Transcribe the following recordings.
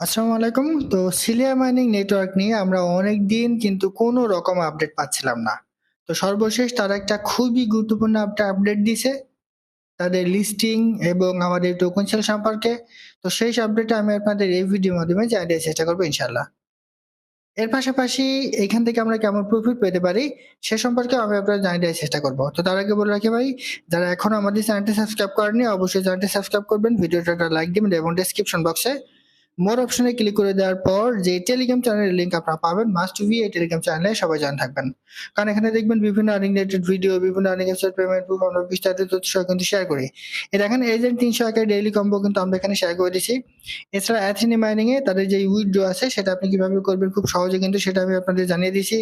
আসসালামু আলাইকুম। তো সিলিয়া মাইনিং নেটওয়ার্ক নিয়ে আমরা অনেক দিন কিন্তু কোনো রকম আপডেট পাচ্ছিলাম না। তো সর্বশেষ তারা একটা খুবই গুরুত্বপূর্ণ একটা আপডেট দিছে। তাদের লিস্টিং এবং আমাদের টোকেন সেল সম্পর্কে। তো সেই আপডেটটা আমি আপনাদের এই ভিডিওর মাধ্যমে জানিয়ে চেষ্টা করব ইনশাআল্লাহ। এর পাশাপাশি এখান থেকে আমরা কেমন প্রফিট পেতে পারি সে সম্পর্কে আমি আপনাদের জানিয়ে দেওয়ার চেষ্টা করব তো তার আগে বলে রাখি ভাই, যারা এখনও আমাদের চ্যানেলটি সাবস্ক্রাইব করেনি অবশ্যই চ্যানেলটি সাবস্ক্রাইব করবেন। ভিডিওটা লাইক দিবেন এবং ডেসক্রিপশন বক্সে মোর অপশনে ক্লিক করে দেওয়ার পর যে টেলিগ্রাম চ্যানেলের লিঙ্ক আপনারা পাবেন মাস্ট বি এই টেলিগ্রাম চ্যানেলে সবাই জয়েন থাকবেন। কারণ এখানে দেখবেন বিভিন্ন আর্নিং রিলেটেড ভিডিও বিভিন্ন আর্নিং ওয়েবসাইট পেমেন্ট প্রুফ আমরা বিস্তারিত তথ্য কিন্তু শেয়ার করি। এটা এখানে এজেন্ট তিনশো একের ডেইলি কম্বো কিন্তু আমরা এখানে শেয়ার করে দিচ্ছি এছাড়া অ্যাথিনি মাইনিং এ তাদের যে উইথড্র আছে, সেটা আপনি কীভাবে করবেন খুব সহজে কিন্তু সেটা আমি আপনাদের জানিয়ে দিচ্ছি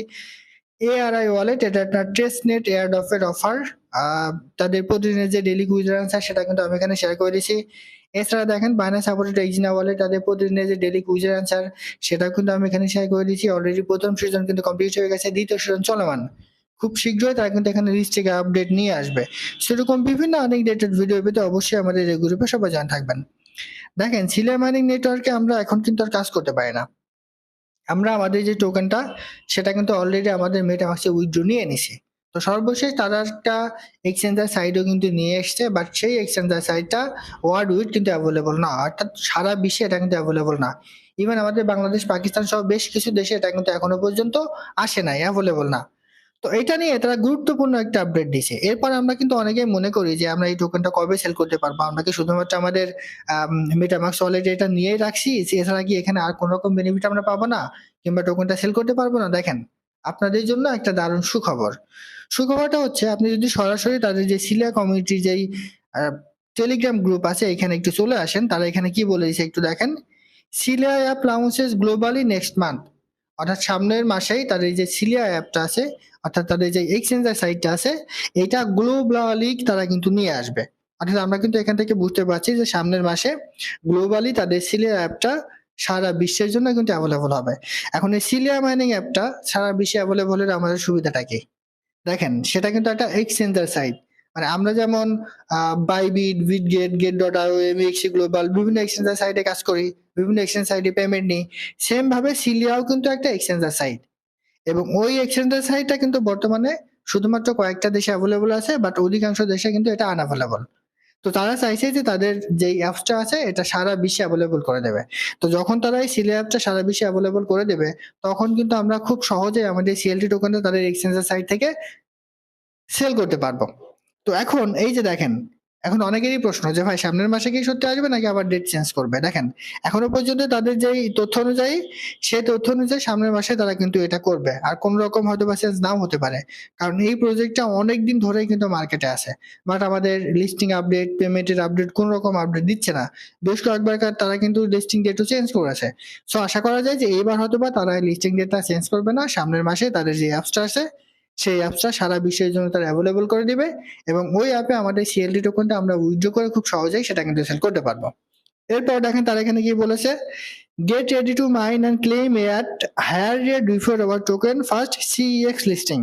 এআরআই ওয়ালেট এটা একটা ট্রেস নেট এয়ার ডফের অফার তাদের প্রতিদিনের যে ডেইলি কুইজার আনসার সেটা কিন্তু আমি এখানে শেয়ার করে দিচ্ছি এছাড়া দেখেন বাইনান্স সাপোর্টেড এক্সিনা ওয়ালেট তাদের প্রতিদিনের যে ডেইলি কুইজার আনসার সেটা কিন্তু আমি এখানে শেয়ার করে দিচ্ছি অলরেডি প্রথম সিজন কিন্তু কমপ্লিট হয়ে গেছে, দ্বিতীয় সিজন চলমান। খুব শীঘ্রই তারা কিন্তু এখানে লিস্ট থেকে আপডেট নিয়ে আসবে। সেরকম বিভিন্ন অনেক রিলেটেড ভিডিও পেতে অবশ্যই আমাদের এই গ্রুপে সবাই জান থাকবেন। দেখেন সিলিয়া মাইনিং নেটওয়ার্কে আমরা এখন কিন্তু আর কাজ করতে পারি না। আমরা আমাদের যে টোকেনটা সেটা কিন্তু অলরেডি আমাদের মেটামাক্সে উইথড্র নিয়ে নিছি। তো সর্বশেষ তারা একটা এক্সচেঞ্জার সাইটও কিন্তু নিয়ে এসছে বাট সেই এক্সচেঞ্জার সাইটটা ওয়ার্ড উইথ কিন্তু অ্যাভেলেবল না, অর্থাৎ সারা বিশ্বে এটা কিন্তু অ্যাভেলেবল না। ইভেন আমাদের বাংলাদেশ, পাকিস্তান সহ বেশ কিছু দেশে এটা কিন্তু এখনও পর্যন্ত আসে নাই অ্যাভেলেবল না। তো এটা নিয়ে তারা গুরুত্বপূর্ণ একটা আপডেট দিছে এরপর আমরা কিন্তু অনেকেই মনে করি যে আমরা এই টোকেনটা কবে সেল করতে পারব? আমরা কি শুধুমাত্র আমাদের মেটামাক্স ওয়ালেট এটা নিয়েই রাখছি? এছাড়া কি এখানে আর কোন রকম বেনিফিট আমরা পাবো না? কিংবা টোকেনটা সেল করতে পারব না? দেখেন আপনাদের জন্য একটা দারুণ সুখবর। সুখবরটা হচ্ছে, আপনি যদি সরাসরি তাদের যে সিলিয়া কমিউনিটির যেই টেলিগ্রাম গ্রুপ আছে, এখানে একটু চলে আসেন, তারা এখানে কি বলে দিচ্ছে একটু দেখেন। Sillia app launches globally next month অর্থাৎ সামনের মাসেই তাদের যে সিলিয়া অ্যাপটা আছে, অর্থাৎ তাদের যে এক্সচেঞ্জার সাইটটা আছে, এটা গ্লোবালি তারা কিন্তু নিয়ে আসবে। অর্থাৎ আমরা কিন্তু এখান থেকে বুঝতে পারছি যে সামনের মাসে গ্লোবালি তাদের সিলিয়া অ্যাপটা সারা বিশ্বের জন্য কিন্তু অ্যাভেলেবল হবে। এখন এই সিলিয়া মাইনিং অ্যাপটা সারা বিশ্বে অ্যাভেলেবল অ্যাভেলেবলের আমাদের সুবিধাটা কি? দেখেন, সেটা কিন্তু একটা এক্সচেঞ্জার সাইট মানে আমরা যেমন Bybit Bitget Gate dot I MEXC global বিভিন্ন এক্সচেঞ্জার সাইটে কাজ করি, বিভিন্ন এক্সচেঞ্জ সাইটে পেমেন্ট নিই। সেম ভাবে সিলিয়াও কিন্তু একটা এক্সচেঞ্জার সাইট এবং ওই এক্সচেঞ্জার সাইটটা কিন্তু বর্তমানে শুধুমাত্র কয়েকটা দেশে অ্যাভেলেবল আছে বাট অধিকাংশ দেশে কিন্তু এটা আনঅ্যাভেলেবল তো তারা চাইছে যে তাদের যে অ্যাপসটা আছে, এটা সারা বিশ্বে অ্যাভেলেবল করে দেবে। তো যখন তারা এই সিলে অ্যাপটা সারা বিশ্বে অ্যাভেলেবল করে দেবে, তখন কিন্তু আমরা খুব সহজে আমাদের সিএলটি টোকেনটা তাদের এক্সচেঞ্জের সাইট থেকে সেল করতে পারব। তো এখন এই যে দেখেন এখন অনেকেরই প্রশ্ন যে, ভাই, সামনের মাসে কি সত্যি আসবে নাকি আবার ডেট চেঞ্জ করবে? দেখেন, এখনও পর্যন্ত তাদের যেই তথ্য অনুযায়ী, সেই তথ্য অনুযায়ী সামনের মাসে তারা কিন্তু এটা করবে। আর কোন রকম হয়তো বা চেঞ্জ নাও হতে পারে। কারণ এই প্রজেক্টটা অনেক দিন ধরেই কিন্তু মার্কেটে আছে। বাট আমাদের লিস্টিং আপডেট পেমেন্টের আপডেট কোন রকম আপডেট দিচ্ছে না। বেশ কয়েকবার তারা কিন্তু লিস্টিং ডেটও চেঞ্জ করেছে। সো আশা করা যায় যে, এইবার হয়তো বা তারা লিস্টিং ডেটটা চেঞ্জ করবে না। সামনের মাসে তাদের যে অ্যাপসটা আছে সেই অ্যাপসটা সারা বিশ্বের জন্য তারা অ্যাভেলেবল করে দিবে এবং ওই অ্যাপে আমাদের সিএলডি টোকনটা আমরা উইথড্র করে খুব সহজেই সেটা কিন্তু সেল করতে পারব। এরপর দেখেন তারা এখানে কি বলেছে get ready to mine and claim at higher rate before our token first CEX listing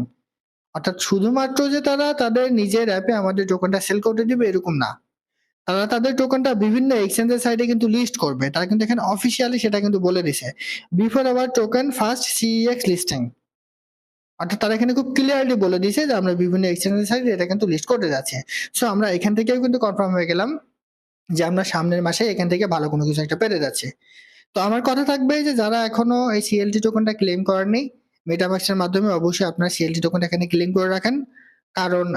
অর্থাৎ শুধুমাত্র যে তারা তাদের নিজের অ্যাপে আমাদের টোকেনটা সেল করতে দিবে এরকম না। তারা তাদের টোকেনটা বিভিন্ন এক্সচেঞ্জের সাইডে কিন্তু লিস্ট করবে। তারা কিন্তু এখানে অফিসিয়ালি সেটা কিন্তু বলে দিছে। Before our token first CEX listing অর্থাৎ তারা এখানে খুব ক্লিয়ারলি বলে দিয়েছে যে আমরা বিভিন্ন এক্সচেঞ্জের সাইডে এটা কিন্তু লিস্ট করতে যাচ্ছে। সো আমরা এখান থেকেও কিন্তু কনফার্ম হয়ে গেলাম যে আমরা সামনের মাসে এখান থেকে ভালো কোনো কিছু একটা পেতে যাচ্ছে। তো আমার কথা থাকবে যে যারা এখনও এই সিএলটি টোকেনটা ক্লেম করেননি মেটামাক্সের মাধ্যমে অবশ্যই আপনার সিএলটি টোকেনটা এখানে ক্লেম করে রাখেন। কারণ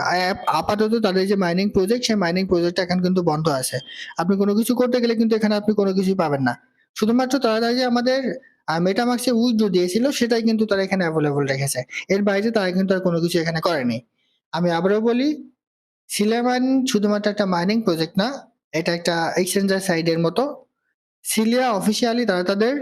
আপাতত তাদের যে মাইনিং প্রজেক্ট সেই মাইনিং প্রজেক্টটা এখন কিন্তু বন্ধ আছে। আপনি কোনো কিছু করতে গেলে কিন্তু এখানে আপনি কোনো কিছুই পাবেন না। শুধুমাত্র তারা যে আমাদের আর মেটামাক্সে উইথড্র দিয়েছিল সেটাই কিন্তু তারা এখানে অ্যাভেলেবল রেখেছে। এর বাইরে তারা কিন্তু আর কোনো কিছু এখানে করেনি। আমি আবারও বলি সিলিয়ামান শুধুমাত্র একটা মাইনিং প্রজেক্ট না, এটা একটা এক্সচেঞ্জার সাইডের মতো। সিলিয়া অফিসিয়ালি তারা তাদের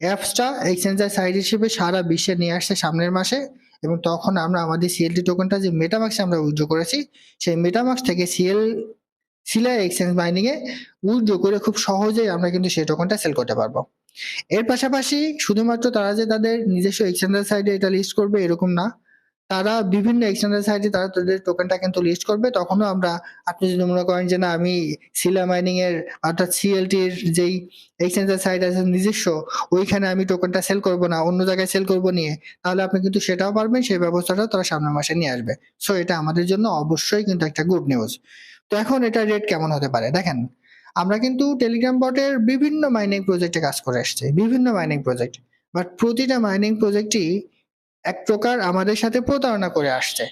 অ্যাপসটা এক্সচেঞ্জার সাইড হিসেবে সারা বিশ্বে নিয়ে আসছে সামনের মাসে। এবং তখন আমরা আমাদের সিএলটি টোকেনটা যে মেটামাক্সে আমরা উইথড্র করেছি, সেই মেটামাক্স থেকে সিএল সিলিয়া এক্সচেঞ্জ মাইনিং এ উইথড্র করে খুব সহজেই আমরা কিন্তু সেই টোকেনটা সেল করতে পারব। এর পাশাপাশি শুধুমাত্র তারা যে তাদের নিজস্ব এক্সচেঞ্জার সাইডে এটা লিস্ট করবে এরকম না, তারা বিভিন্ন এক্সচেঞ্জের সাইটে তারা তাদের টোকেনটা কিন্তু লিস্ট করবে। তখনও আমরা, আপনি যদি মনে করেন যে না, আমি সিলা মাইনিং এর অর্থাৎ সিএলটির যেই এক্সচেঞ্জের সাইট আছে নিজস্ব, ওইখানে আমি টোকেনটা সেল করব না, অন্য জায়গায় সেল করব নিয়ে, তাহলে আপনি কিন্তু সেটাও পারবেন, সেই ব্যবস্থাটাও তারা সামনের মাসে নিয়ে আসবে। সো এটা আমাদের জন্য অবশ্যই কিন্তু একটা গুড নিউজ তো এখন এটা রেট কেমন হতে পারে? দেখেন আমরা কিন্তু টেলিগ্রাম বটের বিভিন্ন মাইনিং প্রজেক্টে কাজ করে আসছি, বিভিন্ন মাইনিং প্রজেক্ট বাট প্রতিটা মাইনিং প্রজেক্টই এক প্রকার আমাদের সাথে প্রতারণা করে আসছে।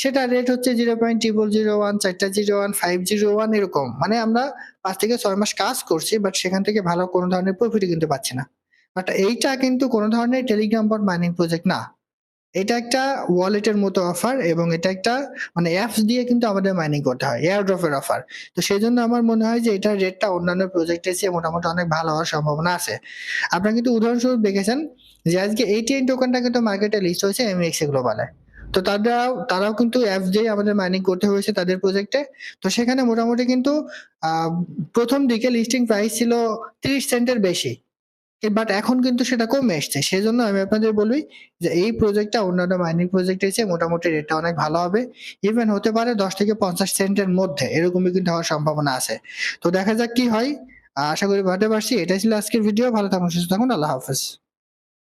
সেটা রেট হচ্ছে zero point triple zero one চারটা zero one five zero one এরকম। মানে আমরা পাঁচ থেকে ছয় মাস কাজ করছি বাট সেখান থেকে ভালো কোনো ধরনের প্রফিট কিন্তু পাচ্ছি না। বাট এইটা কিন্তু কোনো ধরনের টেলিগ্রাম বট মাইনিং প্রজেক্ট না। এটা একটা ওয়ালেটের মতো অফার এবং এটা একটা মানে অ্যাপস দিয়ে কিন্তু আমাদের মাইনিং করতে হয় এয়ারড্রপের অফার তো সেই জন্য আমার মনে হয় যে এটার রেটটা অন্যান্য প্রজেক্টের চেয়ে মোটামুটি অনেক ভালো হওয়ার সম্ভাবনা আছে। আপনারা কিন্তু উদাহরণস্বরূপ দেখেছেন যে আজকে এইটিএন টোকেনটা কিন্তু মার্কেটে লিস্ট হয়েছে এমএক্সি গ্লোবালে তো তারাও তারাও কিন্তু অ্যাপস দিয়ে আমাদের মাইনিং করতে হয়েছে তাদের প্রজেক্টে তো সেখানে মোটামুটি কিন্তু প্রথম দিকে লিস্টিং প্রাইস ছিল তিরিশ সেন্টের বেশি। বাট এখন কিন্তু সেটা কমে এসছে। সেজন্য আমি আপনাদের বলি যে এই প্রজেক্টটা অন্যান্য মাইনিং প্রজেক্ট চেয়ে মোটামুটি রেটটা অনেক ভালো হবে। ইভেন হতে পারে দশ থেকে পঞ্চাশ সেন্টের মধ্যে, এরকমই কিন্তু হওয়ার সম্ভাবনা আছে। তো দেখা যাক কি হয়। আশা করি ভাবতে পারছি। এটাই ছিল আজকের ভিডিও ভালো থাকুন, সুস্থ থাকুন। আল্লাহ হাফেজ।